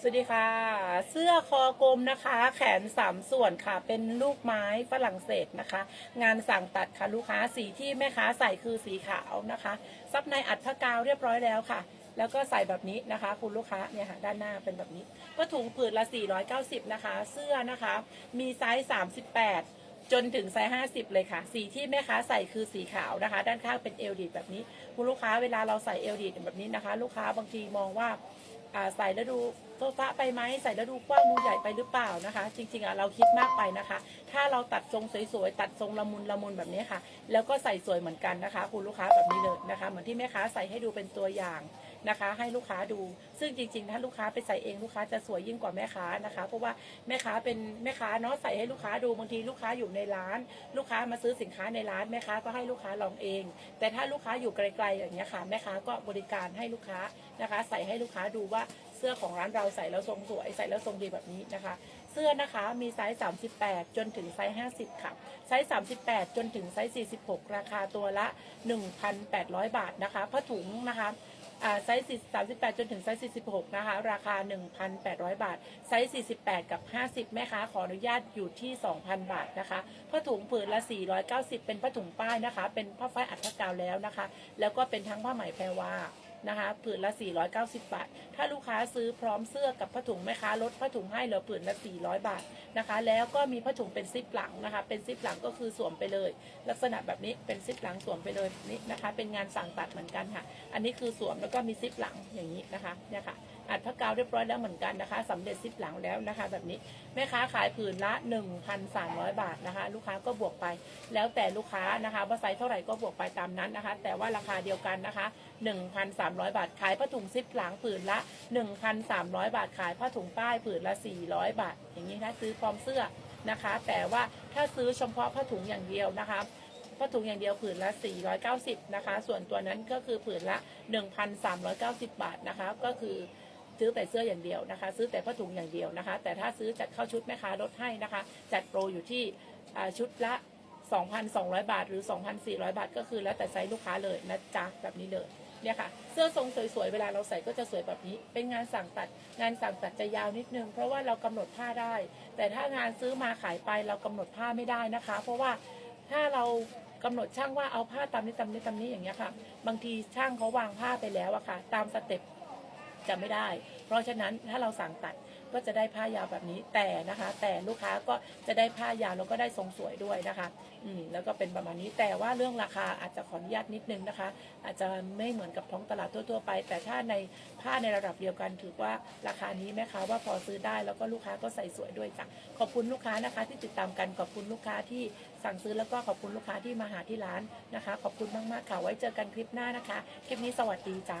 สวัสดีค่ะ เสื้อคอกลมนะคะ แขนสามส่วนค่ะ เป็นลูกไม้ฝรั่งเศสนะคะ งานสั่งตัดค่ะลูกค้าสีที่แม่ค้าใส่คือสีขาวนะคะ ซับในอัดผ้ากาวเรียบร้อยแล้วค่ะ แล้วก็ใส่แบบนี้นะคะ คุณลูกค้าเนี่ยค่ะด้านหน้าเป็นแบบนี้ ก็ถุงผืนละ 490 นะคะ เสื้อนะคะ มีไซส์ 38จนถึงไซส์50 เลยค่ะ สีที่แม่ค้าใส่คือสีขาวนะคะ ด้านข้างเป็นเอลดีดแบบนี้ คุณลูกค้าเวลาเราใส่เอลดีดแบบนี้นะคะ ลูกค้าบางทีมองว่าอ่า ใส่แล้วดูโซฟาไปไหมใส่แล้วดูกว้างดูใหญ่ไปหรือเปล่านะคะ จริงๆอะเราคิดมากไปนะคะ ถ้าเราตัดทรงสวยๆตัดทรงละมุนละมุนแบบนี้ค่ะ แล้วก็ใส่สวยเหมือนกันนะคะ คุณลูกค้าแบบนี้เลยนะคะ เหมือนที่แม่ค้าใส่ให้ดูเป็นตัวอย่าง นะคะ ให้ลูกค้าดู ซึ่งจริง ๆ ถ้าลูกค้าไปใส่เองลูกค้าจะสวยยิ่งกว่าแม่ค้านะคะ เพราะว่าแม่ค้าเป็นแม่ค้าเนาะใส่ให้ลูกค้าดูบางทีลูกค้าอยู่ในร้าน ลูกค้ามาซื้อสินค้าในร้านแม่ค้าก็ให้ลูกค้าลองเอง แต่ถ้าลูกค้าอยู่ไกลๆอย่างเงี้ยค่ะแม่ค้าก็บริการให้ลูกค้านะคะ ใส่ให้ลูกค้าดูว่าเสื้อของร้านเราใส่แล้วทรงสวยใส่แล้วทรงดีแบบนี้นะคะ เสื้อนะคะมีไซส์ 38 จนถึงไซส์ 50 ค่ะ ไซส์ 38 จนถึงไซส์ 46 ราคาตัวละ 1,800 บาทนะคะผ้าถุงนะคะ ไซส์38 จนถึงไซส์46 นะคะ ราคา 1,800 บาท ไซส์ 48 กับ 50 แม่ค้าขออนุญาตอยู่ที่ 2,000 บาทนะคะผ้าถุงผืนละ 490 เป็นผ้าถุงป้ายนะคะ เป็นผ้าฝ้ายอัดผ้ากาวแล้วนะคะ แล้วก็เป็นทั้งผ้าไหมแพรวา นะคะผืนละ 490 บาท ถ้าลูกค้าซื้อพร้อมเสื้อกับผ้าถุงแม่ค้าลดผ้าถุงให้เหลือผืนละ 400 บาทนะคะ แล้วก็มีผ้าถุงเป็นซิปหลังนะคะ เป็นซิปหลังก็คือสวมไปเลย ลักษณะแบบนี้เป็นซิปหลังสวมไปเลยนี่นะคะ เป็นงานสั่งตัดเหมือนกันค่ะ อันนี้คือสวมแล้วก็มีซิปหลังอย่างนี้นะคะเนี่ยค่ะอัดผ้ากาวเรียบร้อยแล้วเหมือนกันนะคะสำเร็จซิปหลังแล้วนะคะ แบบนี้แม่ค้าขายผืนละ 1,300 บาทนะคะ ลูกค้าก็บวกไป แล้วแต่ลูกค้านะคะว่าไซส์เท่าไหร่ก็บวกไปตามนั้นนะคะ แต่ว่าราคาเดียวกันนะคะ1,300บาท ขายผ้าถุงซิปหลังผืนละ 1,300 บาท ขายผ้าถุงป้ายผืนละ 400 บาท อย่างนี้ถ้าซื้อพร้อมเสื้อนะคะ แต่ว่าถ้าซื้อเฉพาะผ้าถุงอย่างเดียวนะคะผ้าถุงอย่างเดียวผืนละ 490 นะคะ ส่วนตัวนั้นก็คือผืนละ 1,390 บาทนะคะ ก็คือซื้อแต่เสื้ออย่างเดียวนะคะ ซื้อแต่ผ้าถุงอย่างเดียวนะคะ แต่ถ้าซื้อจัดเข้าชุดแม่ค้าลดให้นะคะ จัดโปรอยู่ที่ชุดละ 2,200 บาท หรือ 2,400 บาท ก็คือแล้วแต่ไซส์ลูกค้าเลยนะจ๊ะแบบนี้เลย เนี่ยค่ะเสื้อทรงสวยๆเวลาเราใส่ก็จะสวยแบบนี้ เป็นงานสั่งตัด งานสั่งตัดจะยาวนิดนึง เพราะว่าเรากำหนดผ้าได้ แต่ถ้างานซื้อมาขายไปเรากำหนดผ้าไม่ได้นะคะ เพราะว่าถ้าเรากำหนดช่างว่าเอาผ้าตามนี้ตามนี้ตามนี้อย่างเงี้ยค่ะ บางทีช่างเขาวางผ้าไปแล้วอะค่ะ ตามสเต็ป จะไม่ได้ เพราะฉะนั้นถ้าเราสั่งตัดก็จะได้ผ้ายาวแบบนี้แต่นะคะ แต่ลูกค้าก็จะได้ผ้ายาวแล้วก็ได้ทรงสวยด้วยนะคะอืมแล้วก็เป็นประมาณนี้แต่ว่าเรื่องราคาอาจจะขออนุญาตนิดนึงนะคะ อาจจะไม่เหมือนกับท้องตลาดทั่วๆไป แต่ถ้าในผ้าในระดับเดียวกันถือว่าราคานี้แม่ค้าว่าพอซื้อได้แล้วก็ลูกค้าก็ใส่สวยด้วยจ้ะขอบคุณลูกค้านะคะ ที่ติดตามกันขอบคุณลูกค้าที่สั่งซื้อแล้วก็ขอบคุณลูกค้าที่มาหาที่ร้านนะคะ ขอบคุณมากๆค่ะไว้เจอกันคลิปหน้านะคะ คลิปนี้สวัสดีจ้า